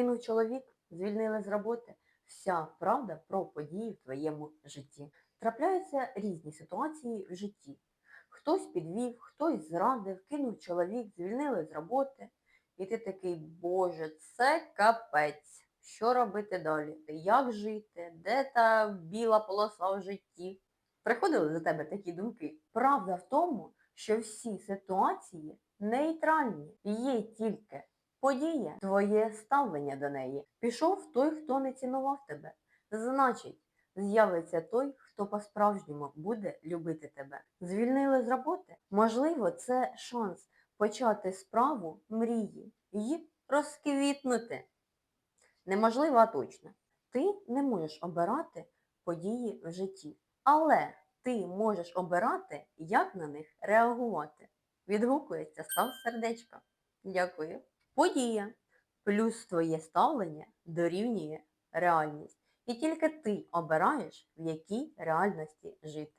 Кинув чоловік, звільнили з роботи. Вся правда про події в твоєму житті. Трапляються різні ситуації в житті. Хтось підвів, хтось зрадив, кинув чоловік, звільнили з роботи. І ти такий, Боже, це капець. Що робити далі? Як жити? Де та біла полоса в житті? Приходили до тебе такі думки. Правда в тому, що всі ситуації нейтральні. Є тільки подія, твоє ставлення до неї. Пішов той, хто не цінував тебе. Значить, з'явиться той, хто по-справжньому буде любити тебе. Звільнили з роботи? Можливо, це шанс почати справу мрії і розквітнути. Неможливо, а точно. Ти не можеш обирати події в житті, але ти можеш обирати, як на них реагувати. Відгукується, став сердечко. Дякую. Подія плюс твоє ставлення дорівнює реальність. І тільки ти обираєш, в якій реальності жити.